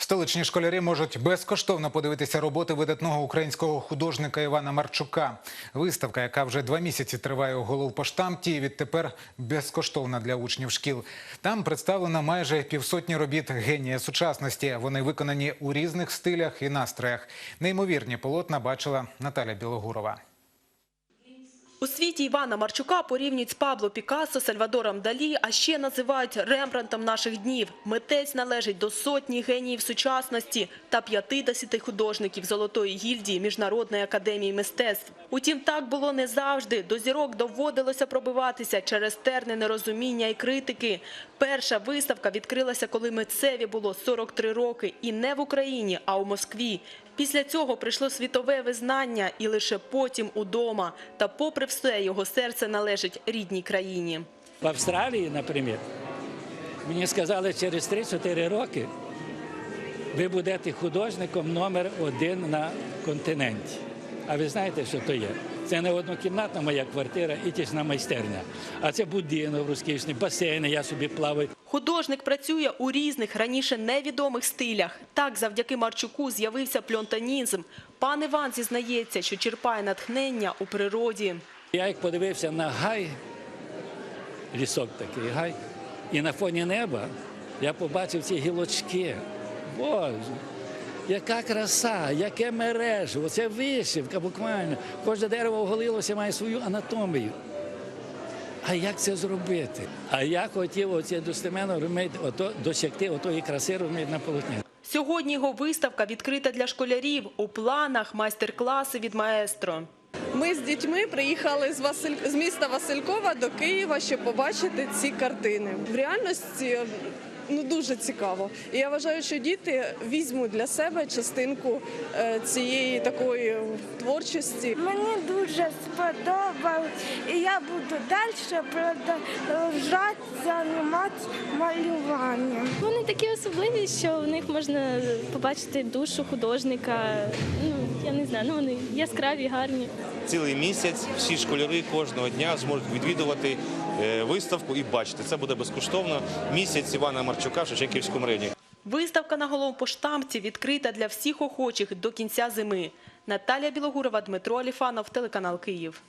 Столичні школярі можуть безкоштовно подивитися роботи видатного українського художника Івана Марчука. Виставка, яка вже два місяці триває у головпоштамті, відтепер безкоштовна для учнів шкіл. Там представлено майже півсотні робіт генія сучасності. Вони виконані у різних стилях і настроях. Неймовірні полотна бачила Наталя Білогурова. У світі Івана Марчука порівнюють з Пабло Пікассо, Сальвадором Далі, а ще називають Рембрандтом наших днів. Митець належить до сотні геніїв сучасності та 50 художників Золотої гільдії Міжнародної академії мистецтв. Утім, так було не завжди. До зірок доводилося пробиватися через терни нерозуміння і критики. Перша виставка відкрилася, коли митцеві було 43 роки. І не в Україні, а у Москві. Після цього прийшло світове визнання і лише потім удома. Та попри все, його серце належить рідній країні. В Австралії, наприклад, мені сказали, через 3-4 роки ви будете художником номер один на континенті. А ви знаєте, що то є? Це не однокімнатна моя квартира і тісна майстерня, а це будинок розкішний, басейни, я собі плаваю. Художник працює у різних раніше невідомих стилях. Так, завдяки Марчуку з'явився пльонтанізм. Пан Іван зізнається, що черпає натхнення у природі. Я як подивився на гай, лісок такий гай, і на фоні неба я побачив ці гілочки. Боже, яка краса, яке мережу, оце вишивка буквально. Кожне дерево оголилося, має свою анатомію. А як це зробити? А я хотів оце достеменно розумієте, ото, досягти отої краси розумієте, на полотні. Сьогодні його виставка відкрита для школярів. У планах майстер-класи від маестро. Ми з дітьми приїхали з Василь... з міста Василькова до Києва, щоб побачити ці картини. В реальності ну дуже цікаво. І я вважаю, що діти візьмуть для себе частинку е, цієї такої творчості. Мені дуже сподобалось, і я буду далі продовжувати займатися малюванням. Вони такі особливі, що в них можна побачити душу художника. Ну я не знаю, ну вони яскраві, гарні. Цілий місяць всі школяри кожного дня зможуть відвідувати е, виставку і бачити. Це буде безкоштовно. Місяць Івана Марчука в Шевченківському районі. Виставка на головпоштамці відкрита для всіх охочих до кінця зими. Наталія Білогурова, Дмитро Аліфанов, телеканал Київ.